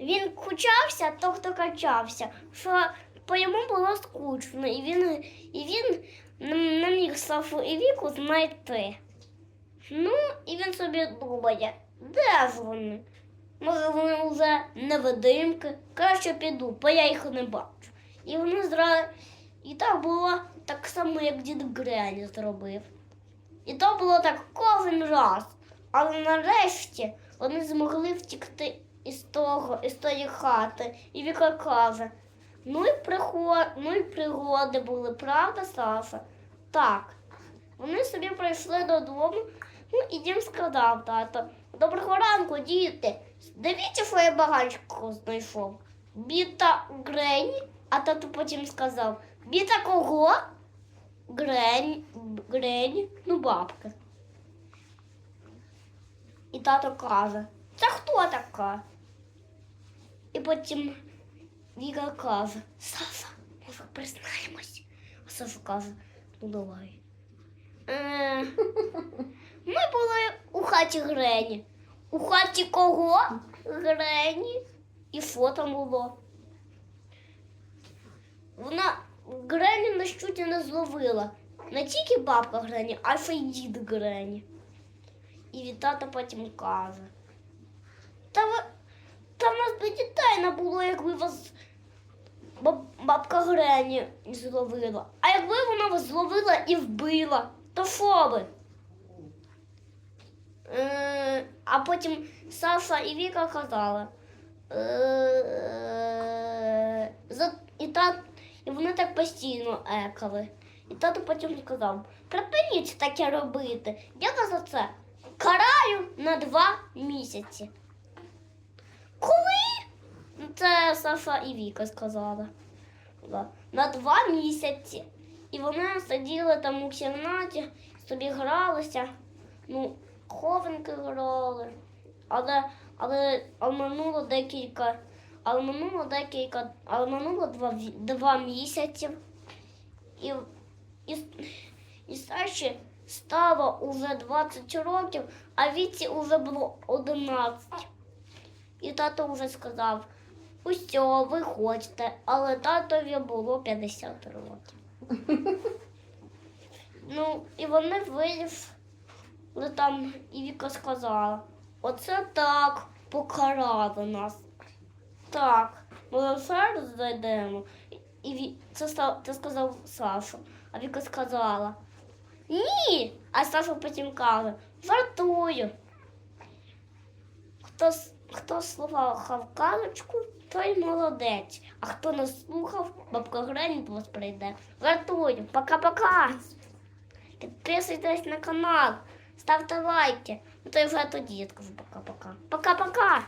він кучався, то хто качався, що по йому було скучно, і він, і він не- міг Сафу і Віку знайти. Ну, і він собі думає, де ж вони? Може, вони вже невидимки, краще піду, бо я їх не бачу. І вони зра... І так було так само, як дід Грені зробив. І то було так кожен раз. Але нарешті вони змогли втікти із того, із тої хати. І Віка каже: ну і приход... ну і пригоди були, правда, Саша? Так. Вони собі прийшли додому, ну і дім сказав тато. Доброго ранку, діти. Дивіться, що я багачку знайшов. Біта Грені, а тато потім сказав: Біта кого? Грені, Грені, ну бабка. І тато каже, це хто така? І потім Віка каже, Саша, може признаємось? А Саша каже, ну давай. Ми були у хаті Грені. У хаті кого? Грені. І там було? Вона Грені на щуті не зловила. Не тільки бабка Грені, а й дід Грені. І від тата потім каже. Та, ви, та в нас би дітей було, якби вас баб- бабка Грені зловила. А якби вона вас зловила і вбила, то що би? Е, а потім Саша і Віка казали. Е, за, і, тат, і вони так постійно екали. І тато потім сказав: припиніть таке робити. Я за це караю на два місяці. Це Саша і Віка сказала. На два місяці. І вони сиділи там у кімнаті, собі гралися, ну, хованки грали. Але, але, але минуло декілька, але минуло декілька, але минуло два, два місяці. І, і, і Саші стало уже 20 років, а Віці вже було 11. І тато вже сказав, усьо, виходьте, але татові було 50 років. Ну, і вони вийшли там, і Віка сказала, оце так покарали нас. Так, ми зараз зайдемо. І це, це сказав Саша. А Віка сказала, ні. А Саша потім каже, жартую. Хто, хто слухав казочку, той молодець. А хто не слухав, бабка Грені вас прийде. Жартую. Пока-пока. Підписуйтесь на канал, ставте лайки. Ну то вже тоді пока-пока. Пока-пока.